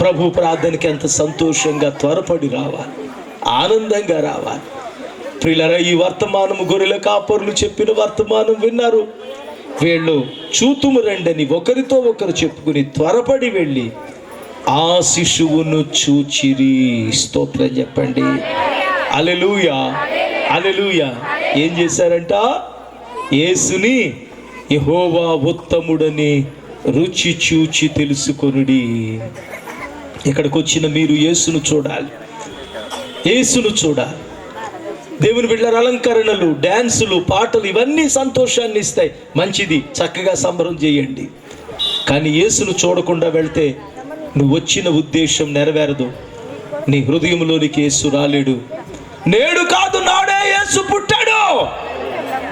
ప్రభు ప్రార్థనకి ఎంత సంతోషంగా త్వరపడి రావాలి. ఆనందంగా రావాలి. ప్రియులరా ఈ వర్తమానం గొర్రెల కాపరులు చెప్పిన వర్తమానం విన్నారు. వీళ్ళు చూతుము రండని ఒకరితో ఒకరు చెప్పుకుని త్వరపడి వెళ్ళి ఆ శిశువును చూచిరి. స్తోత్రం చెప్పండి. Hallelujah hallelujah. ఏం చేశారంట? యేసుని యహోవా ఉత్తముడని రుచి చూచి తెలుసుకొనుడి. ఇక్కడికి వచ్చిన మీరు యేసును చూడాలి. యేసును చూడాలి. దేవుని బిడ్డల అలంకరణలు డ్యాన్సులు పాటలు ఇవన్నీ సంతోషాన్ని ఇస్తాయి. మంచిది చక్కగా సంబరం చేయండి. కానీ యేసును చూడకుండా వెళ్తే నువ్వు వచ్చిన ఉద్దేశం నెరవేరదు. నీ హృదయంలోనికి యేసు రాలేడు. నేడు కాదు నాడే యేసు పుట్టాడు.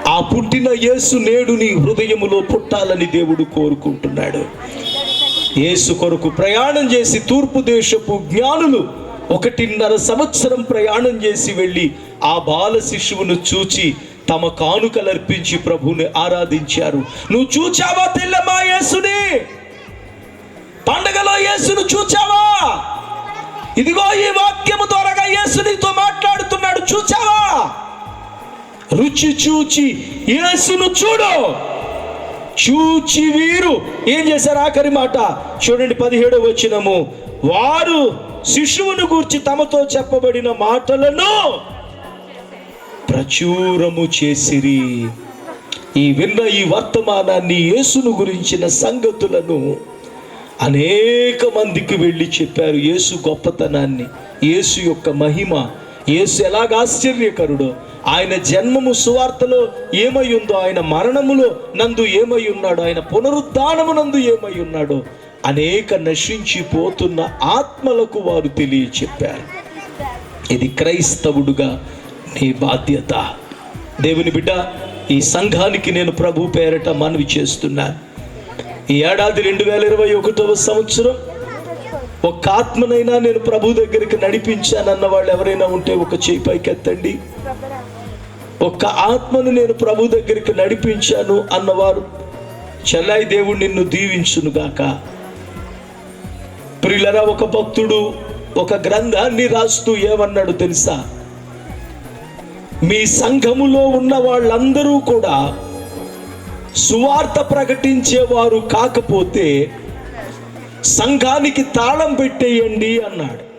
ఆ పుట్టిన యేసు నేడు నీ హృదయములో పుట్టాలని దేవుడు కోరుకుంటున్నాడు. యేసు కొరకు ప్రయాణం చేసి తూర్పు దేశపు జ్ఞానులు ఒకటిన్నర సంవత్సరం ప్రయాణం చేసి వెళ్ళి ఆ బాల శిశువును చూచి తమ కానుకలర్పించి ప్రభుని ఆరాధించారు. నువ్వు చూచావా తెల్లమ్మా యేసుని? పండగలో యేసును చూచావా? ఇదిగో ఈ వాక్యము ద్వారా యేసు నీతో మాట్లాడుతున్నాడు. చూచావా? రుచి చూచి యేసును చూడు. చూచి వీరు ఏం చేశారు? ఆఖరి మాట. చూడండి పదిహేడు వచ్చినము వారు శిశువును గూర్చి తమతో చెప్పబడిన మాటలను ప్రచురము చేసిరి. ఈ విన్న ఈ వర్తమానాన్ని యేసును గురించిన సంగతులను అనేక మందికి వెళ్ళి చెప్పారు. యేసు గొప్పతనాన్ని యేసు యొక్క మహిమ యేసు ఎలాగ ఆశ్చర్యకరుడు ఆయన జన్మము సువార్తలో ఏమై ఉందో ఆయన మరణములో నందు ఏమై ఉన్నాడు ఆయన పునరుద్ధానము నందు ఏమై ఉన్నాడు అనేక నశించిపోతున్న ఆత్మలకు వారు తెలియచెప్పారు. ఇది క్రైస్తవుడుగా నీ బాధ్యత. దేవుని బిడ్డ ఈ సంఘానికి నేను ప్రభు పేరట మనవి చేస్తున్నాను. ఈ ఏడాది రెండు వేల ఇరవై ఒకటవ సంవత్సరం ఒక్క ఆత్మనైనా నేను ప్రభు దగ్గరికి నడిపించానన్న వాళ్ళు ఎవరైనా ఉంటే ఒక చేయి పైకెత్తండి. ఒక్క ఆత్మను నేను ప్రభు దగ్గరికి నడిపించాను అన్నవారు చెల్లాయి దేవుడు నిన్ను దీవించునుగాక. ప్రిలరా ఒక భక్తుడు ఒక గ్రంథాన్ని రాస్తూ ఏమన్నాడు తెలుసా? మీ సంఘములో ఉన్న వాళ్ళందరూ కూడా సువార్త ప్రకటించేవారు కాకపోతే సంఘానికి తాళం పెట్టేయండి అన్నాడు.